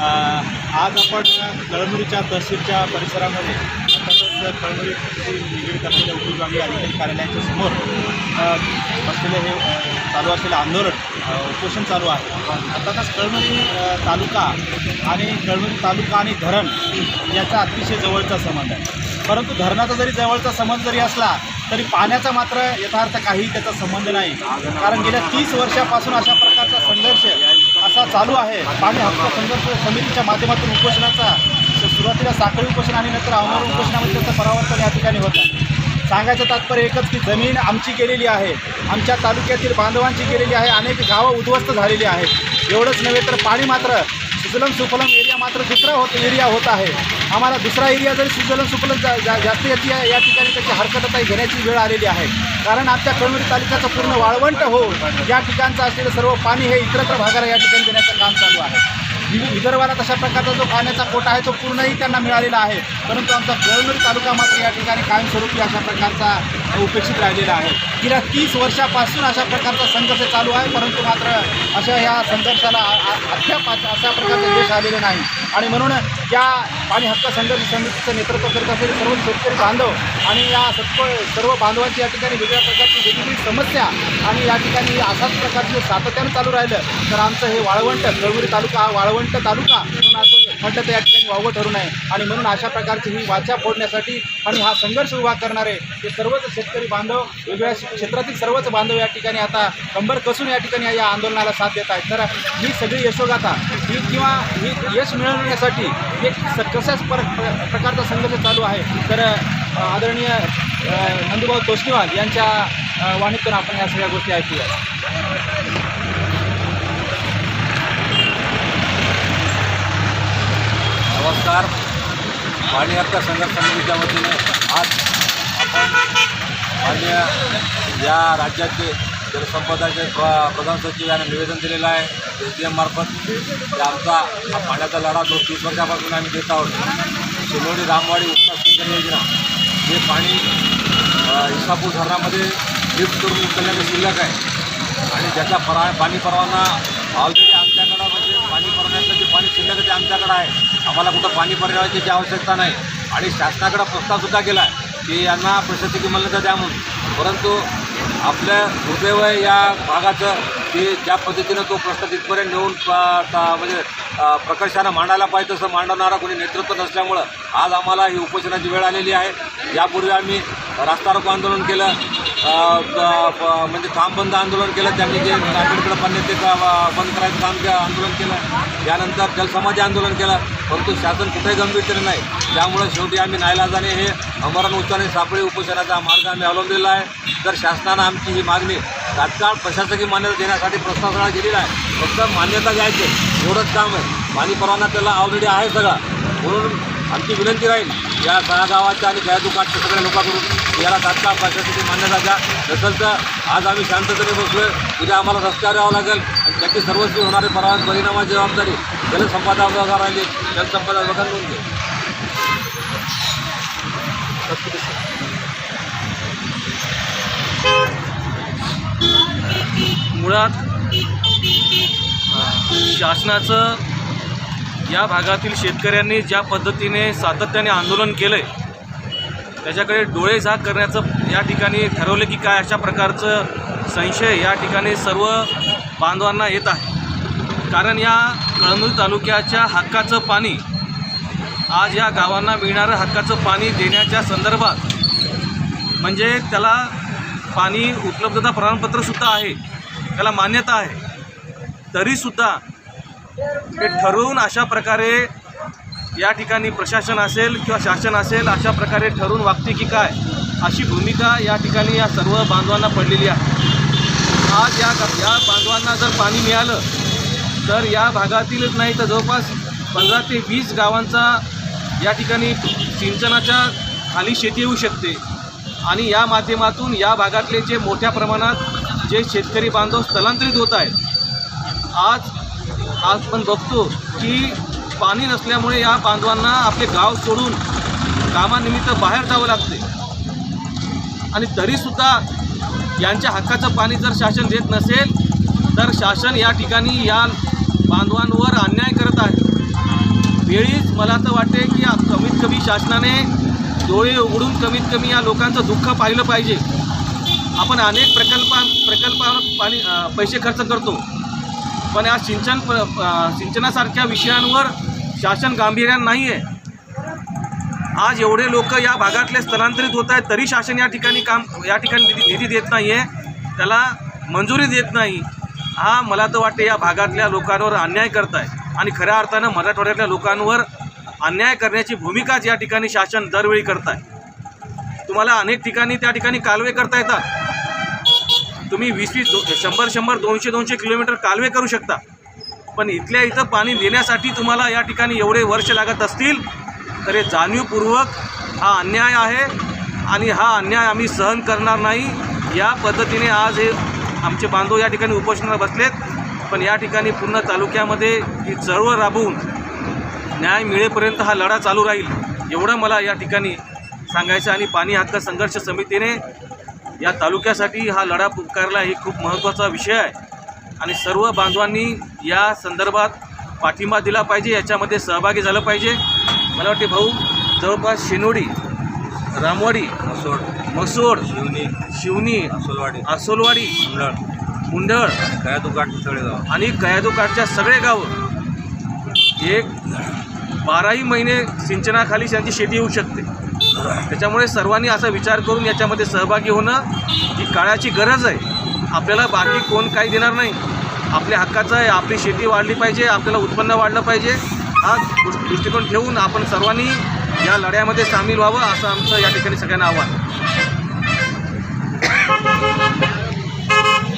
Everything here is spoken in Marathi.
आज आपण कळमुरीच्या तहसीलच्या परिसरामध्ये तसंच कळमुरी कृषी निगडीत असलेल्या उपविभागीय अधिकारी कार्यालयाच्या समोर असलेले हे चालू असलेलं आंदोलन उपोषण चालू आहे. अर्थातच कळमुरी तालुका आणि कळमरी तालुका आणि धरण याचा अतिशय जवळचा संबंध आहे. परंतु धरणाचा जरी जवळचा संबंध जरी असला तरी पाण्याचा मात्र यथार्थ काही त्याचा संबंध नाही. कारण गेल्या तीस वर्षापासून अशा प्रकारचा संघर्ष असा चालू आहे. पाणी हक्क संघर्ष समितीच्या माध्यमातून उपोषणाचा सुरुवातीला साखळी उपोषण आणि नंतर आव्हान उपोषणामध्ये त्याचं परावर्तन या ठिकाणी होत सांगायचं तात्पर्य एकच की जमीन आमची गेलेली आहे. आमच्या तालुक्यातील बांधवांची गेलेली आहे. अनेक गावं उद्ध्वस्त झालेली आहेत. एवढंच नव्हे तर पाणी मात्र सुजलम सुफलम एरिया मात्र दुसरा होत एरिया होत आहे. आम्हाला दुसरा एरिया जरी सुजलम सुफलम जा, जा, जास्त याची या ठिकाणी त्याची हरकत आता घेण्याची वेळ आलेली आहे. कारण आमच्या कळमरी तालुक्याचं पूर्ण वाळवंट हो या ठिकाणचं असलेलं सर्व पाणी हे इतरत्र भागाला या ठिकाणी देण्याचं काम चालू आहे. विदर्भाला तशा प्रकारचा जो पाण्याचा कोटा आहे तो पूर्णही त्यांना मिळालेला आहे. परंतु आमचा कळमरी तालुका मात्र या ठिकाणी कायमस्वरूपी अशा प्रकारचा उपेक्षित राहिलेला आहे. गेल्या तीस वर्षापासून अशा प्रकारचा संघर्ष चालू आहे परंतु मात्र अशा या संघर्षाला अद्याप अशा अशा प्रकारचं यश आलेलं नाही. आणि म्हणून या पाणी हक्क संघर्ष समितीचं नेतृत्व करत असेल सर्व शेतकरी बांधव आणि या सर्व सर्व बांधवांची या ठिकाणी वेगळ्या प्रकारची वेगवेगळी समस्या आणि या ठिकाणी अशाच प्रकारचं सातत्यानं चालू राहिलं तर आमचं हे वाळवंट कळमुरी तालुका हा वाळवंट तालुका म्हणून असं म्हटलं तर या ठिकाणी वावगं ठरू नये. आणि म्हणून अशा प्रकारची ही वाचा फोडण्यासाठी आणि हा संघर्ष उभा करणारे हे सर्वच शेतकरी बांधव वेगवेगळ्या क्षेत्रातील सर्वच बांधव या ठिकाणी आता कंबर कसून या ठिकाणी या आंदोलनाला साथ देत आहेत. तर ही सगळी यशोगाथा ही किंवा ही यश मिळवण्यासाठी एक स कशाच पर प्र- प्रकारचा संघर्ष चालू आहे? तर आदरणीय नंदुभाऊ तोष्णीवाल यांच्या वाणीतून आपण या सगळ्या गोष्टी ऐकूया आणि हक्क संघर्ष समितीच्या वतीने आज आपण मान्य या राज्याचे जलसंपदाचे प्र प्रधान सचिव यांना निवेदन दिलेलं आहे. एस डी एममार्फत आमचा हा पाण्याचा लढा जो तीस वर्षापासून आम्ही देत आहोत शिलोडी रामवाडी उपसा सिंचन योजना जे पाणी इसापूर धरणामध्ये लिफ्ट करून उचलण्याचं शिल्लक आहे. आणि ज्याचा परा पाणी परवाना ऑलरेडी आमच्याकडं म्हणजे पाणी परवण्याचं जे पाणी शिल्लक ते आमच्याकडं आहे आम्हाला कुठं पाणी परवान्याची आवश्यकता नाही. आणि शासनाकडं प्रस्तावसुद्धा केला आहे की यांना प्रशासकीय मान्यता द्या म्हणून. परंतु आपल्या दुर्दैव या भागाचं की ज्या पद्धतीनं तो प्रश्न तिथपर्यंत नेऊन म्हणजे प्रकर्षानं मांडायला पाहिजे तसं मांडवणारा कोणी नेतृत्व नसल्यामुळं आज आम्हाला ही उपोषणाची वेळ आलेली आहे. यापूर्वी आम्ही रास्ता रोको आंदोलन केलं. म्हणजे काम बंद आंदोलन केलं त्यांनी जे आंबेडकर पाणी ते बंद करायचं काम के- आंदोलन केलं. त्यानंतर जलसमाज आंदोलन केलं. परंतु शासन कुठेही गंभीरतेने नाही. त्यामुळे शेवटी आम्ही नायलाजाने हे अमरण उच्चाने सापळी उपोषणाचा मार्ग आम्ही अवलंबलेला आहे. तर शासनानं आमची ही मागणी तात्काळ प्रशासकीय मान्यता देण्यासाठी प्रस्ताव सगळा गेलेला आहे. फक्त मान्यता द्यायची एवढंच काम आहे. पाणी परवाना त्याला ऑलरेडी आहे सगळा. म्हणून आमची विनंती राहील या सहा गावाच्या आणि जयादुकाटच्या सगळ्या लोकांकडून याला तात्काळ प्रशासकीय मान्यता द्या. नसेल तर आज आम्ही शांततेने बसलो उद्या आम्हाला रस्त्यावर यावं लागेल. आणि त्याची सर्वस्वी होणारे परा परिणामाची जबाबदारी जलसंपदा विभागावर राहिली जलसंपदा विभागाने नोंद घ्या. मुळात शासनाचं या भागातील शेतकऱ्यांनी ज्या पद्धतीने सातत्याने आंदोलन केलं आहे त्याच्याकडे डोळे झाक करण्याचं या ठिकाणी ठरवलं की काय अशा प्रकारचं संशय या ठिकाणी सर्व बांधवांना येत आहे. कारण या कळमनुरी तालुक्याच्या हक्काचं पाणी आज या गावांना मिळणारं हक्काचं पाणी देण्याच्या संदर्भात म्हणजे त्याला पाणी उपलब्धता प्रमाणपत्रसुद्धा आहे त्याला मान्यता आहे तरीसुद्धा हे ठरवून अशा प्रकारे या ठिकाणी प्रशासन असेल किंवा शासन असेल अशा प्रकारे ठरवून वागते की काय अशी भूमिका या ठिकाणी या सर्व बांधवांना पडलेली आहे. आज या या बांधवांना जर पाणी मिळालं तर या भागातीलच नाही तर जवळपास पंधरा ते वीस गावांचा या ठिकाणी सिंचनाच्या खाली शेती येऊ शकते. आणि या माध्यमातून या भागातले जे मोठ्या प्रमाणात जे शेतकरी बांधव स्थलांतरित होत आहेत आज आज पण बघतो की पाणी नसल्यामुळे या बांधवांना आपले गाव सोडून कामानिमित्त बाहेर जावं लागते. आणि तरीसुद्धा यांच्या हक्काचं पाणी जर शासन देत नसेल तर शासन या ठिकाणी या बांधवांवर अन्याय करत आहे. वेळीच मला तर वाटते की कमीत कमी शासनाने डोळे उघडून कमीत कमी या लोकांचं दुःख पाहिलं पाहिजे. आपण अनेक प्रकल्पां प्रकल्पावर पाणी पैसे खर्च करतो. पण या सिंचन प- सिंचनासारख्या विषयांवर शासन गांभीर्यानं नाही आहे आज एवढे लोक या भागातले स्थलांतरित होत आहेत तरी शासन या ठिकाणी काम या ठिकाणी निधी निधी देत नाही आहे त्याला मंजुरी देत नाही. हा मला तर वाटते या भागातल्या लोकांवर अन्याय करत आहे आणि खऱ्या अर्थानं मराठवाड्यातल्या लोकांवर अन्याय करण्याची भूमिकाच या ठिकाणी शासन दरवेळी करत आहे तुम्हाला अनेक ठिकाणी त्या ठिकाणी कालवे करता येतात. तुम्ही वीस वीस दो शंभर शंभर दोनशे दोनशे किलोमीटर कालवे करू शकता. पण इथल्या इथं पाणी देण्यासाठी तुम्हाला या ठिकाणी एवढे वर्ष लागत असतील तर हे जाणीवपूर्वक हा अन्याय आहे आणि हा अन्याय आम्ही सहन करणार नाही. या पद्धतीने आज हे आमचे बांधव या ठिकाणी उपोषणाला बसलेत. पण या ठिकाणी पूर्ण तालुक्यामध्ये ही चळवळ राबवून न्याय मिळेपर्यंत हा लढा चालू राहील एवढं मला या ठिकाणी सांगायचं आणि पाणी हक्क संघर्ष समितीने या तालुक्यासाठी हा लढा पुकारला हे खूप महत्त्वाचा विषय आहे. आणि सर्व बांधवांनी या संदर्भात पाठिंबा दिला पाहिजे याच्यामध्ये सहभागी झालं पाहिजे. मला वाटते भाऊ जवळपास शेनोडी रामवाडी मसोड मसोड शिवनी शिवनी असोलवाडी आसोलवाडी कुंडळ मुंडळ कया दुकाट तळेगाव. आणि कयादोकाठच्या सगळे गावं. एक बाराही महिने सिंचनाखाली त्यांची शेती होऊ शकते. त्याच्यामुळे सर्वांनी असा विचार करून याच्यामध्ये सहभागी होणं ही काळाची गरज आहे. आपल्याला बाकी कोण काही देणार नाही. आपल्या हक्काचं आहे आपली शेती वाढली पाहिजे आपल्याला उत्पन्न वाढलं पाहिजे. हा दृष्टिकोन ठेवून आपण सर्वांनी या लढ्यामध्ये सामील व्हावं असं आमचं या ठिकाणी सगळ्यांना आव्हान.